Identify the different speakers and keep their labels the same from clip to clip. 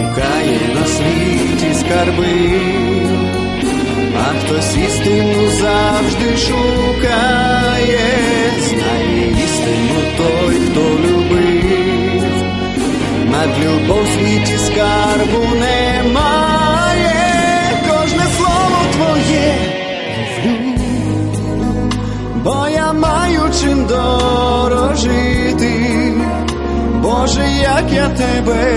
Speaker 1: Шукає на світі скарби, а хтось істину завжди шукає, знає істину той, хто любив, над любов світі скарбу немає, кожне слово твоє бо я маю чим дорожити. Боже, як я тебе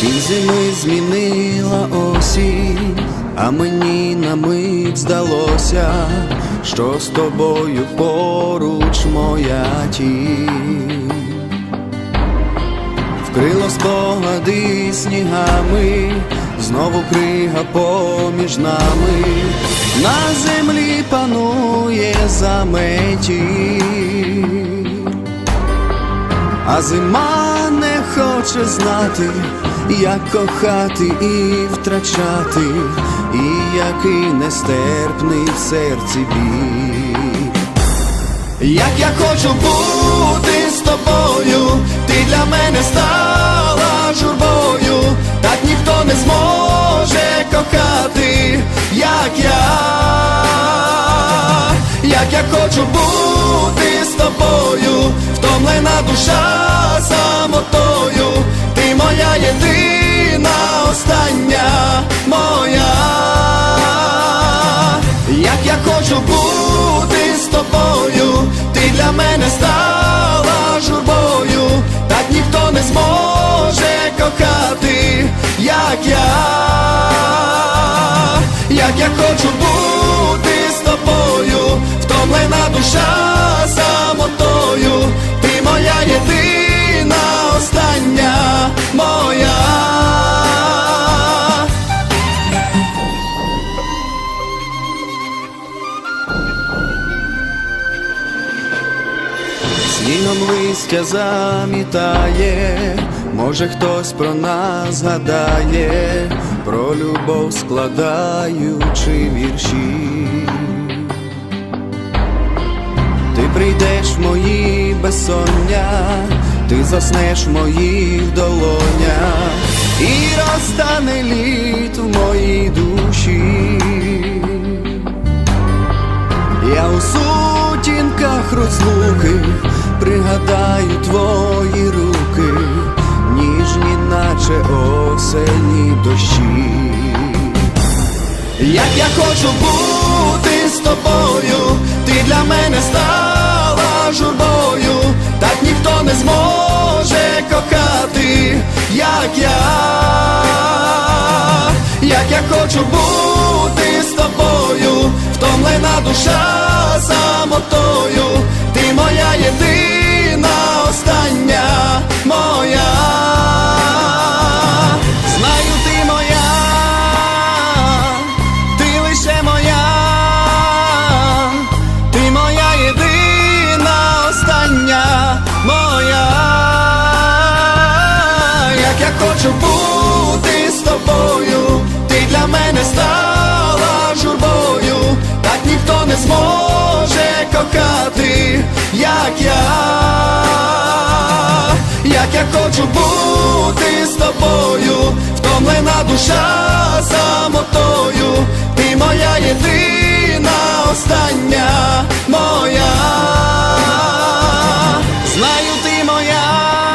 Speaker 1: Ті зими змінила осінь, а мені на мить здалося, що з тобою поруч моя тінь. Вкрило спогади снігами, знову крига поміж нами, на землі панує заметі. а зима хоче знати, як кохати і втрачати, і який нестерпний в серці біль. Як я хочу бути з тобою, ти для мене стала журбою, так ніхто не зможе кохати, як я, як я хочу бути з тобою, втомлена душа самотою, ти моя єдина, остання моя. Як я хочу бути з тобою, ти для мене стала журбою, так ніхто не зможе кохати, як я, як я хочу бути з тобою, втомлена душа самотою, моя. Снігом листя замітає, може хтось про нас згадає, про любов складаючи вірші. Ти прийдеш в мої безсоння, ти заснеш в моїх долонях і розтане літ в моїй душі. Я у сутінках розлуки пригадаю твої руки, ніжні, наче осені дощі. Як я хочу бути з тобою, хочу бути з тобою, втомлена душа самотою, як я, як я хочу бути з тобою, втомлена душа самотою, ти моя єдина остання моя, знаю ти моя.